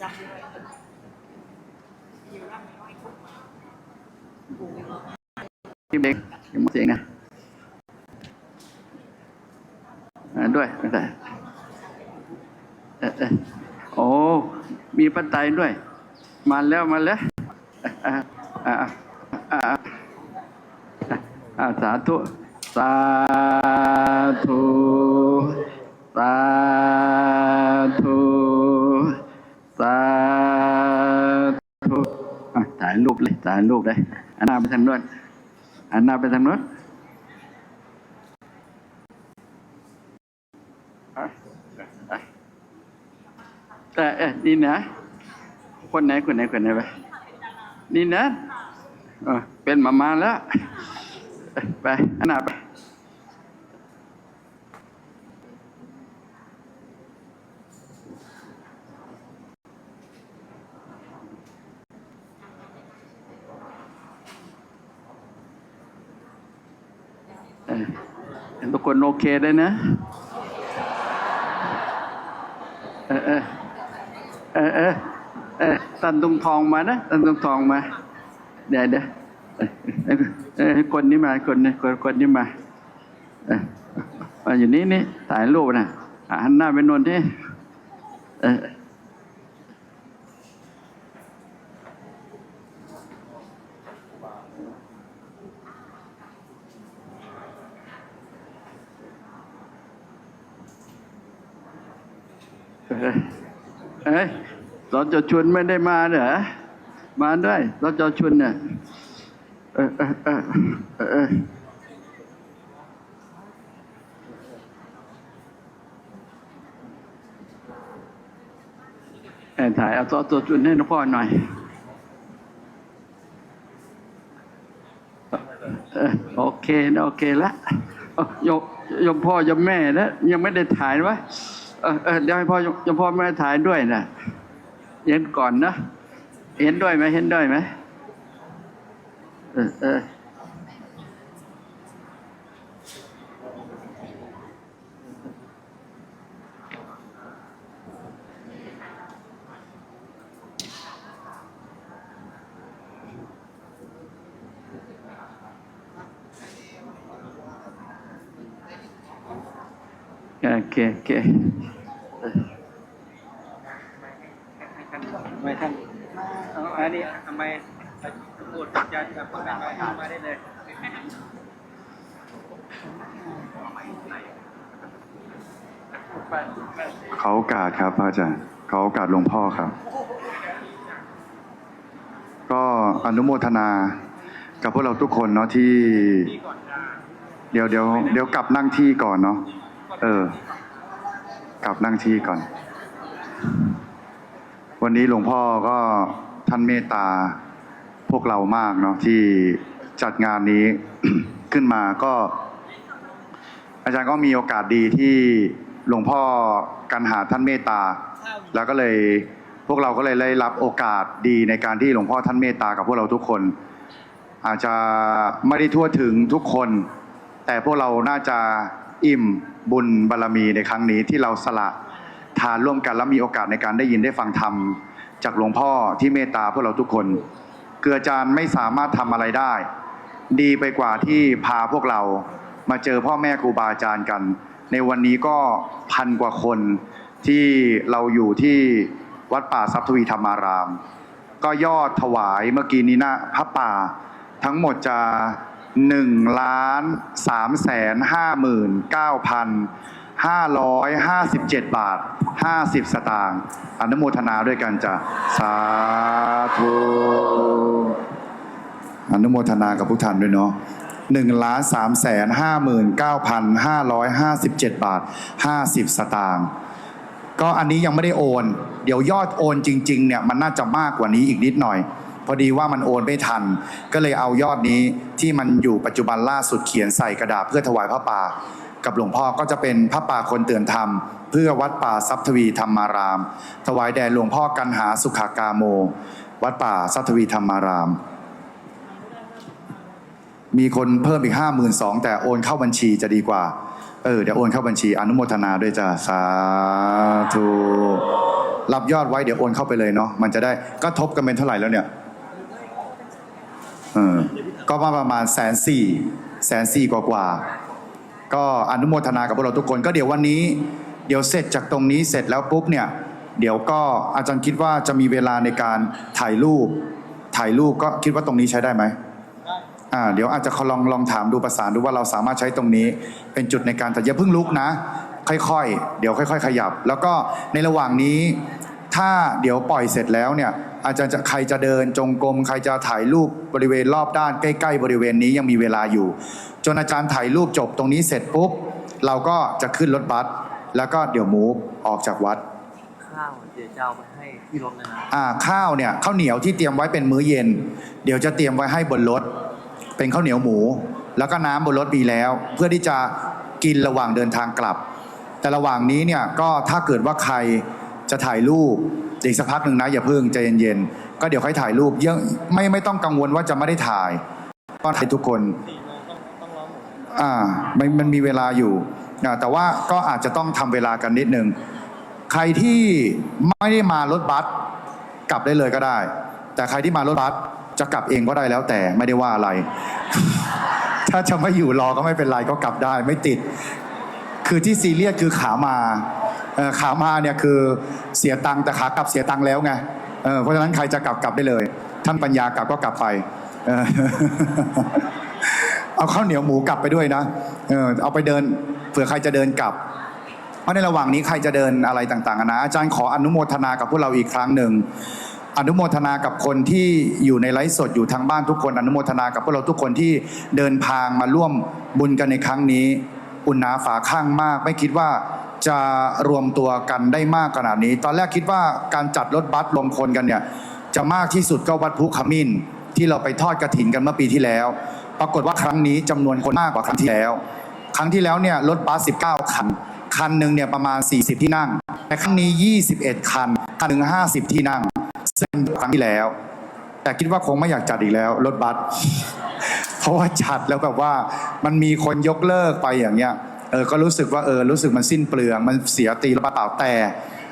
จำเลยอยู่ร่ำน้อยทุกมาปู่ไม่บอกที่เด็กยังไม่เสียงนะด้วยเออเออโอ้มีปัจจัยด้วย มาแล้วมาแล้วสาธุ สาธุ สา ปเลยสายรูปเลยอันหน้าไปทางโน้นอันหน้าไปทางโน้นแต่เออนี่นะ คนไหนคนไหนคนไหนไปนี่นะเป็นมามาแล้ว ไปอันหน้าไป เออทุกคนโอเคได้นะ เออเออเออเออเออตันตุงทองมานะตันตุงทองมา เดี๋ยวเดี๋ยวเอคนนี้มาคนนี้คนคนนี้มาเออมาอยู่นี่นี่ถ่ายรูปนะหันหน้าไปโนนที่เออ เอ้ยเอ้ย สจชุนไม่ได้มาเหรอมาด้วยสจชุนเนี่ยเออเออเออเออถ่ายเอาสจชุนให้หลวงพ่อหน่อยเออโอเคนะโอเคละยมยมพ่อยมแม่แล้วยังไม่ได้ถ่ายวะเออเอเดี๋ยวให้พ่อยมยมพ่อแม่ถ่ายด้วยนะ เห็นก่อนนะเห็นด้วยไหมเห็นด้วยไหมเออเออโอเคโอเค ทำไมท่านเอาอันนี้ทำไมพูดจะจะพูดอะไรมาได้เลย เขา โอกาสครับพระอาจารย์เขาโอกาสหลวงพ่อครับ ก็อนุโมทนากับพวกเราทุกคนเนาะที่ เดี๋ยวเดี๋ยวเดี๋ยวกลับนั่งที่ก่อนเนาะเออ กลับนั่งที่ก่อน วันนี้หลวงพ่อก็ท่านเมตตาพวกเรามากเนาะที่จัดงานนี้ขึ้นมาก็ อาจารย์ก็มีโอกาสดีที่หลวงพ่อ กันหาท่านเมตตา แล้วก็เลยพวกเราก็เลยได้รับโอกาสดีในการที่หลวงพ่อท่านเมตตากับพวกเราทุกคน อาจจะไม่ได้ทั่วถึงทุกคน แต่พวกเราน่าจะอิ่มบุญบารรมีในครั้งนี้ที่เราสละทานร่วมกันแล้วมีโอกาสในการได้ยินได้ฟังธรรมจากหลวงพ่อที่เมตตาพวกเราทุกคน เกืออาจารย์ไม่สามารถทำอะไรได้ ดีไปกว่าที่พาพวกเรามาเจอพ่อแม่ครูบาอาจารย์กัน ในวันนี้ก็พันกว่าคนที่เราอยู่ที่วัดป่าทรัพย์ทวีธรรมาราม ก็ยอดถวายเมื่อกี้นี้นะพระป่าทั้งหมดจะ1ล้าน3แสน5หมื่น9พัน557บาท50สตางค์อนุโมทนาด้วยกันจ้ะสาธุอนุโมทนากับผู้ท่านด้วยเนาะ หนึ่งล้านสามแสนห้าหมื่นเก้าพันห้าร้อยห้าสิบเจ็ดบาทห้าสิบสตางค์ก็อันนี้ยังไม่ได้โอน เดี๋ยวยอดโอนจริงๆเนี่ยมันน่าจะมากกว่านี้อีกนิดหน่อย พอดีว่ามันโอนไม่ทัน ก็เลยเอายอดนี้ที่มันอยู่ปัจจุบันล่าสุดเขียนใส่กระดาษเพื่อถวายพระป่า กับหลวงพ่อก็จะเป็นพระป่าคนเตือนธรรม เพื่อวัดป่าทรัพทวีธรรมาราม ถวายแด่หลวงพ่อกันหาสุขากาโม วัดป่าทรัพทวีธรรมาราม มีคนเพิ่มอีกห้าหมื่นสองแต่โอนเข้าบัญชีจะดีกว่า เออเดี๋ยวโอนเข้าบัญชีอนุโมทนาด้วยจ้ะสาธุรับยอดไว้เดี๋ยวโอนเข้าไปเลยเนาะมันจะได้ก็ทบกันเป็นเท่าไหร่แล้วเนี่ยเออก็ประมาณแสนสี่แสนสี่กว่ากว่าก็อนุโมทนากับพวกเราทุกคน ก็เดี๋ยววันนี้ เดี๋ยวเสร็จจากตรงนี้เสร็จแล้วปุ๊บเนี่ยเดี๋ยวก็อาจารย์คิดว่าจะมีเวลาในการถ่ายรูป ถ่ายรูปก็คิดว่าตรงนี้ใช้ได้ไหม อ่าเดี๋ยวอาจจะลองลองถามดูประสานดูว่าเราสามารถใช้ตรงนี้ เป็นจุดในการแต่อย่าเพิ่งลุกนะ ค่อยๆ เดี๋ยวค่อย ๆ ขยับ แล้วก็ในระหว่างนี้ ถ้าเดี๋ยวปล่อยเสร็จแล้วเนี่ยอาจารย์จะใครจะเดินจงกรมใครจะถ่ายรูปบริเวณรอบด้านใกล้ ๆ บริเวณนี้ยังมีเวลาอยู่ จนอาจารย์ถ่ายรูปจบตรงนี้เสร็จปุ๊บเราก็จะขึ้นรถบัสแล้วก็เดี๋ยวมูฟออกจากวัดข้าวเดี๋ยวจะเอาไปให้ที่รถเลยนะอ่าข้าวเนี่ยข้าวเหนียวที่เตรียมไว้เป็นมื้อเย็น เดี๋ยวจะเตรียมไว้ให้บนรถ เป็นข้าวเหนียวหมู แล้วก็น้ำบนรถมีแล้ว เพื่อที่จะกินระหว่างเดินทางกลับ แต่ระหว่างนี้เนี่ยก็ถ้าเกิดว่าใครจะถ่ายรูปอีกสักพักหนึ่งนะอย่าเพิ่งใจเย็นๆก็เดี๋ยวค่อยถ่ายรูปยอะไม่ไม่ต้องกังวลว่าจะไม่ได้ถ่ายก็ถ่ายทุกคนอ่ามันมันมีเวลาอยู่แต่ว่าก็อาจจะต้องทำเวลากันนิดนึงใครที่ไม่ได้มารถบัสกลับได้เลยก็ได้ แต่ใครที่มารถบัส จะกลับเองก็ได้แล้วแต่ไม่ได้ว่าอะไร ถ้าจะไม่อยู่รอก็ไม่เป็นไรก็กลับได้ไม่ติด คือที่ซีเรียสคือขามาขามาเนี่ยคือเสียตังค์แต่ขากลับเสียตังค์แล้วไงเเพราะฉะนั้นใครจะกลับกลับได้เลย ท่านปัญญากลับก็กลับไปเออเอาข้าวเหนียวหมูกลับไปด้วยนะเอาไปเดินเผื่อใครจะเดินกลับเพราะในระหว่างนี้ใครจะเดินอะไรต่างๆนะอาจารย์ขออนุโมทนากับพวกเราอีกครั้งหนึ่ง อนุโมทนากับคนที่อยู่ในไลฟ์สดอยู่ทางบ้านทุกคน อนุโมทนากับพวกเราทุกคนที่เดินทางมาร่วมบุญกันในครั้งนี้ อุ่นหนาฝาข้างมาก ไม่คิดว่าจะรวมตัวกันได้มากขนาดนี้ ตอนแรกคิดว่าการจัดรถบัสรวมคนกันเนี่ยจะมากที่สุดก็วัดพุขมิ้นที่เราไปทอดกระถินกันเมื่อปีที่แล้ว ปรากฏว่าครั้งนี้จำนวนคนมากกว่าครั้งที่แล้ว ครั้งที่แล้วเนี่ยรถบัส 19 คัน คันหนึ่งเนี่ยประมาณ 40 ที่นั่ง แต่ครั้งนี้ 21 คัน คันหนึ่ง50 ที่นั่ง ซึ่งครั้งที่แล้ว แต่คิดว่าคงไม่อยากจัดอีกแล้ว รถบัสเพราะว่าจัดแล้วแบบว่ามันมีคนยกเลิกไปอย่างเงี้ยเออก็รู้สึกว่าเออรู้สึกมันสิ้นเปลือง มันเสียตีละเปล่าแต่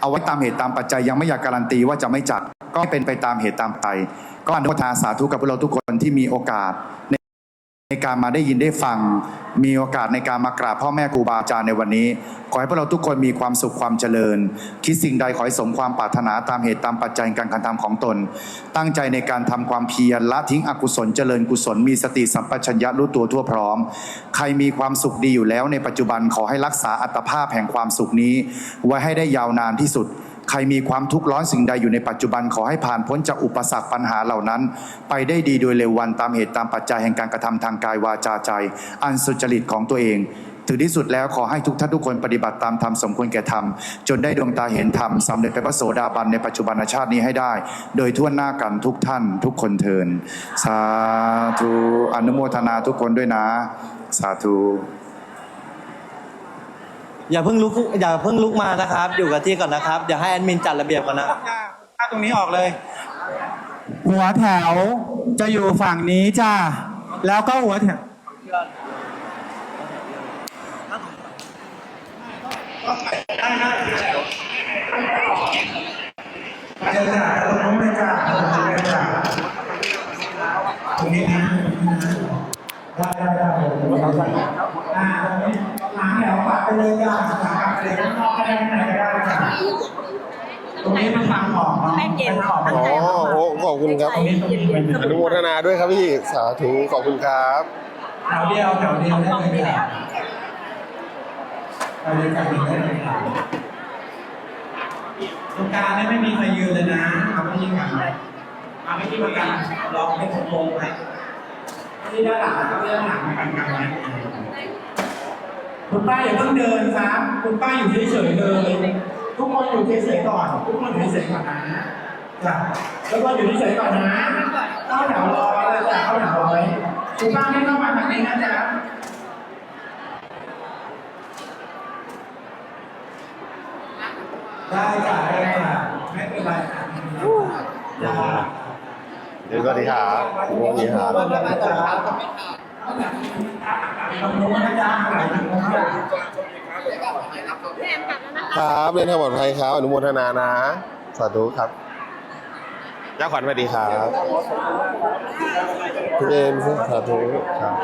เอาไว้ตามเหตุตามปัจจัยยังไม่อยากการันตีว่าจะไม่จัดก็เป็นไปตามเหตุตามปัจจัยก็อนุโมทนาสาธุกับพวกเราทุกคนที่มีโอกาสใน ในการมาได้ยินได้ฟังมีโอกาสในการมากราบพ่อแม่ครูบาอาจารย์ในวันนี้ ขอให้พวกเราทุกคนมีความสุขความเจริญ คิดสิ่งใดขอให้สมความปรารถนาตามเหตุตามปัจจัยการกระทำของตน ตั้งใจในการทำความเพียรละทิ้งอกุศลเจริญกุศลมีสติสัมปชัญญะรู้ตัวทั่วพร้อม ใครมีความสุขดีอยู่แล้วในปัจจุบันขอให้รักษาอัตภาพแห่งความสุขนี้ ไว้ให้ได้ยาวนานที่สุด ใครมีความทุกข์ร้อนสิ่งใดอยู่ในปัจจุบันขอให้ผ่านพ้นจากอุปสรรคปัญหาเหล่านั้น ไปได้ดีโดยเร็ววันตามเหตุตามปัจจัยแห่งการกระทำทางกายวาจาใจ อันสุจริตของตัวเองถึงที่สุดแล้วขอให้ทุกท่านทุกคนปฏิบัติตามธรรมสมควรแก่ธรรม จนได้ดวงตาเห็นธรรมสำเร็จเป็นพระโสดาบันในปัจจุบันชาตินี้ให้ได้ โดยทั่วหน้ากันทุกท่านทุกคนเทินสาธุอนุโมทนาทุกคนด้วยนะ สาธุ อย่าเพิ่งลุกอย่าเพิ่งลุกมานะครับ อยู่กับที่ก่อนนะครับเดี๋ยวให้แอดมินจัดระเบียบก่อนนะ ถ้าตรงนี้ออกเลย หัวแถวจะอยู่ฝั่งนี้จ้าแล้วก็หัวแถวเดี๋ยวจ้าตรงนี้จ้าตรงนี้จ้าตรงนี้นะได้ได้ได้ผมเอาไปอ่าตรงนี้หางแถวปัด ไปเลยจ้าหางปัดไปเลยข้างนอกก็ได้ข้างในก็ได้จ้าตรงนี้มันทางออกเนาะเป็นขอบอ๋อโอ้ขอบคุณครับตรงนี้ตรงนี้เป็นอนุโมทนาด้วยครับพี่สาธุขอบคุณครับแถวเดียวแถวเดียวได้เลยค่ะแถวเดียวกันได้เลยค่ะตรงกลางนี่ไม่มีใครยืนเลยนะเอาไม่ยิงกันเอาไม่ที่ประกันลองให้ผมลงไปที่ด้านหลังก็ด้านหลังกันกันนะ คุณป้าอย่าเพิ่งเดินครับคุณป้าอยู่เฉยๆเลย ทุกคนอยู่เฉยๆก่อน ทุกคนอยู่เฉยๆก่อนนะจ้ะแล้วก็อยู่เฉยๆก่อนนะเข้าแถวรอเลยจ้ะเข้าแถวรอไว้คุณป้าไม่เข้ามาทางนี้นะจ๊ะได้จ้ะได้จ้ะไม่เป็นไรค่ะจ้ะเดี๋ยวสวัสดีครับสวัสดีครับได้จ้ะ ตรงนู้นนะจ๊ะหลังตรงนู้นจ้ะครับเรียนทางปลอดภัยครับอนุโมทนานะ สาธุครับย่าขวัญสวัสดีครับพี่เอ็มสาธุครับ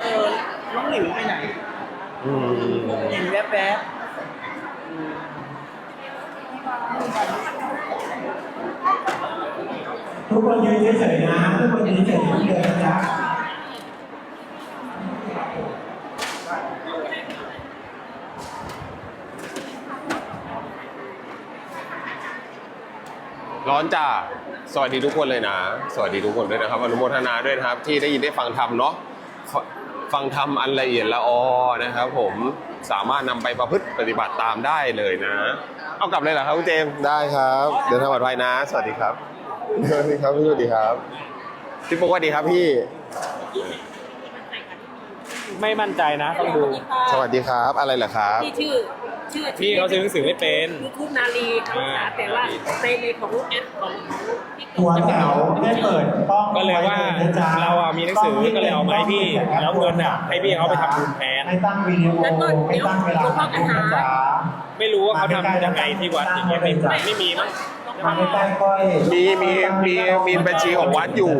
เออน้องหลิวไปไหนอืมเห็นแวบทุกคนยืนเฉยๆนะทุกคนยืนเฉยๆเหมือนเดิมนะจ๊ะ ร้อนจ้าสวัสดีทุกคนเลยนะ สวัสดีทุกคนด้วยนะครับอนุโมทนาด้วยนะครับ ที่ได้ยินได้ฟังธรรมเนาะฟฟังธรรมอันละเอียดละออนะครับ ผมสามารถนำไปประพฤติปฏิบัติตามได้เลยนะ เอากลับเลยเหรอครับคุณเจมส์ได้ครับ เดินทางปลอดภัยนะ สวัสดีครับสวัสดีครับพี่สวัสดีครับพี่ปุ๊กสวัสดีครับพี่ๆไม่มั่นใจนะต้องดูสวัสดีครับอะไรเหรอครับ ที่ชื่อ ชื่อพี่เขาซื้อหนังสือไม่เป็น ยูทูบนาลีคำภาษาแต่ว่าในในของแอปของพี่หัวแถวได้เปิดกล้องก็เลยว่าไนะจ๊ะเราอะมีหนังสือก็เลยเอามาให้พี่แล้วเงินอะให้พี่เขาไปทำบุญแทนไม่ตั้งวิดีโอไม่ตั้งเวลาทำบุญนะจ๊ะไม่รู้ว่าเขาทำยังไงที่วัดอย่างเงี้ยไม่ไม่มีมั้งมาใกล้ๆก้อยมีมีมีมีบัญชีของวัดอยู่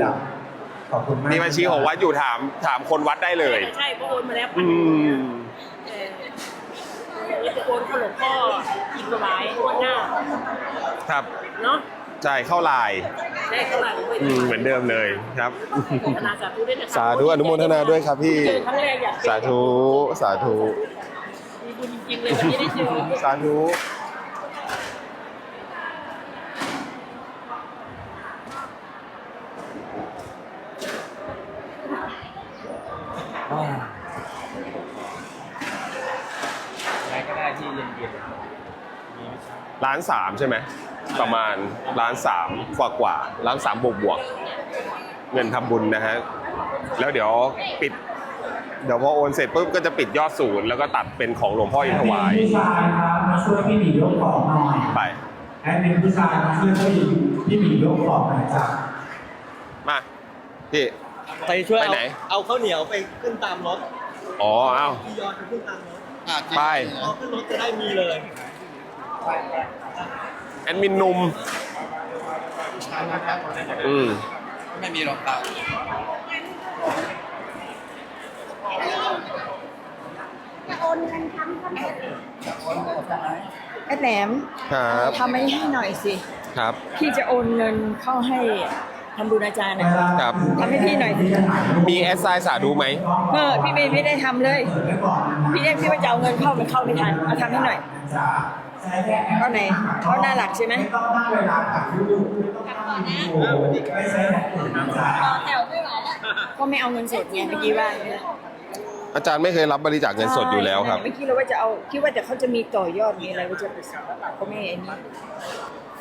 ขอบคุณมากมีบัญชีของวัดอยู่ถามถามคนวัดได้เลย ใช่เพราะโอนมาแล้วพัอืนมเออ จะโอนเข้าหลวงพ่ออีกถวายงวดหน้าครับเนาะใช่เข้าไลน์ได้เท่าไหร่ด้วยอืมเหมือนเดิมเลยครับโฆษณาสาธุด้วยนะคะสาธุอนุโมทนาด้วยครับพี่ เจอครั้งแรกอยากเป็นสาธุ สาธุ มีบุญจริงๆเลยวันนี้ได้เจอ สาธุ อะไรก็ได้ที่เย็น ล้านสามใช่ไหมประมาณล้านสามกว่ากว่าล้านสามบวกบวกเงินทำบุญนะฮะแล้วเดี๋ยวปิด เดี๋ยวพอโอนเสร็จปุ๊บก็จะปิดยอดศูนย์แล้วก็ตัดเป็นของหลวงพ่ออินทวายผู้ชายครับมาช่วยพี่หมียกของหน่อยไปแอดมินผู้ชายมาช่วยพี่พี่หมียกของหน่อยจ้ะมาพี่ไปช่วยไปเอาไหนเอาข้าวเหนียวไปขึ้นตามรถอ๋อเอ้าพี่ยอดไปขึ้นตามรถไปเอาขึ้นรถจะได้มีเลย แอดมินหนุ่มอืมไม่มีรองเท้าไอ้แหลมครับทำให้ให้หน่อยสิ ครับ พี่จะโอนเงินเข้าให้ทำบุญอาจารย์นะครับทำให้พี่หน่อยสิมีแอดไซน์สาธุไหมเออพี่ไม่ไม่ได้ทำเลย พี่เรียกพี่ว่าจะเอาเงินเข้ามันเข้าไม่ทันเอาทำให้หน่อย ก็ไหนเขาหน้าหลักใช่ไหมไม่ต้องตั้งเวลาถ่ายรูปไม่ต้องตั้งวิดีโอไม่ใช่แบบอื่นนะจ๊ะแถวไม่ไหวแล้วก็ไม่เอาเงินสดไงเมื่อกี้ว่าอาจารย์ไม่เคยรับบริจาคเงินสดอยู่แล้วครับเมื่อกี้เราว่าจะเอาคิดว่าแต่เขาจะมีต่อยอดมีอะไรว่าจะไปสั่งเขาไม่ไอ้นี่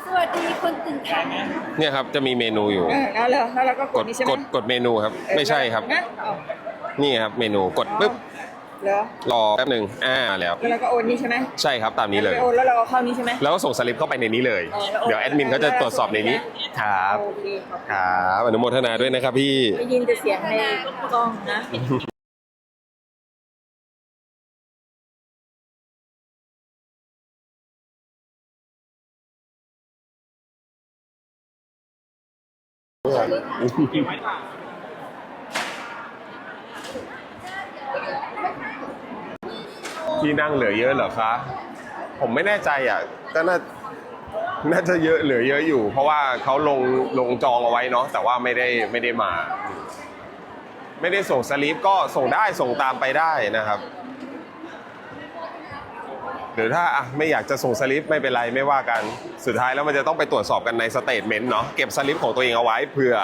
สวัสดีคนตื่นทันเนี่ยครับจะมีเมนูอยู่เออแล้วเราแล้วเราก็กกดดนี่ใช่ไหมกดกดเมนูครับ ไม่ใช่ครับนะเอานี่ครับเมนูกดปุ๊บ เหรอรอแป๊บหนึ่งอ่าแล้ว แล้วเราก็โอนนี่ใช่ไหมใช่ครับตามนี้เลย ไปโอนแล้วเราเอาเข้านี่ใช่ไหม แล้วก็ส่งสลิปเข้าไปในนี้เลยเดี๋ยวแอดมินเขาจะตรวจสอบในนี้ครับโอเคขอบคุณครับอนุโมทนาด้วยนะครับพี่ได้ยินแต่เสียงในกล้องนะ ที่นั่งเหลือเยอะเหรอคะ ผมไม่แน่ใจอะก็น่าน่าจะเยอะเหลือเยอะอยู่ เพราะว่าเขาลงลงจองเอาไว้เนาะแต่ว่าไม่ได้ไม่ได้มา ไม่ได้ส่งสลิปก็ส่งได้ส่งตามไปได้นะครับ หรือถ้าอะไม่อยากจะส่งสลิปไม่เป็นไรไม่ว่ากันสุดท้ายแล้วมันจะต้องไปตรวจสอบกันในสเตทเมนต์เนาะเก็บสลิปของตัวเองเอาไว้เพื่อ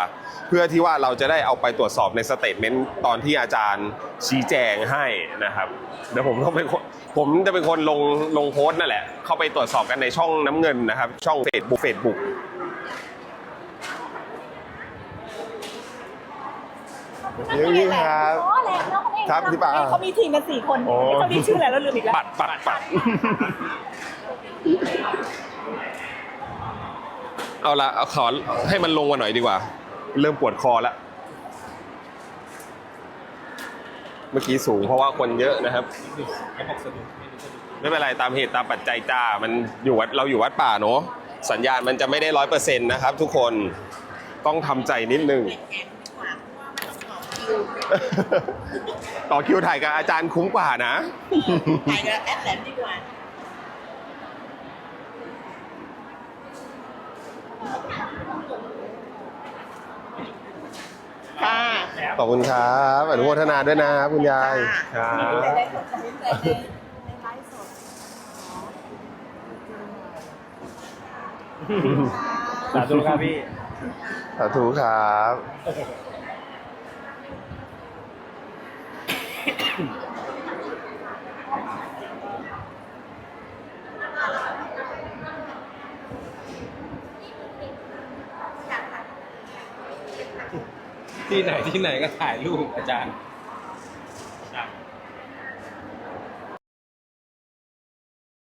เพื่อที่ว่าเราจะได้เอาไปตรวจสอบในสเตทเมนต์ตอนที่อาจารย์ชี้แจงให้นะครับเดี๋ยวผมต้องเป็นคนผมจะเป็นคนลงลงโพสต์นั่นแหละ เข้าไปตรวจสอบกันในช่องน้ำเงินนะครับ ช่องเฟซบุ๊กเฟซบุ๊กเดี๋ยวนี้ครับ ครับพี่ปาเขามีทีมกันสี่คนโอ้เขามีชื่ออะไรแล้วลืมอีกแล้ว ปัดปัดปัด เอาละเอาขอให้มันลงมาหน่อยดีกว่า เริ่มปวดคอแล้วเมื่อกี้สูงเพราะว่าคนเยอะนะครับเขาบอกสนุกไม่รู้สนุกไม่เป็นไรตามเหตุตามปัจจัยจ้า มันอยู่วัดเราอยู่วัดป่าเนอะสัญญาณมันจะไม่ได้ร้อยเปอร์เซ็นต์นะครับทุกคนต้องทำใจนิดนึง ต่อคิวถ่ายกับอาจารย์คุ้มกว่านะ ถ่ายกับแอดแลนดีกว่าค่ะขอบคุณครับอนุโมทนาด้วยนะครับคุณยายครับได้ผลคอมเมนต์ในในไลฟ์สดสาธุครับพี่ สาธุครับ ที่ไหนที่ไหนก็ถ่ายรูปอาจารย์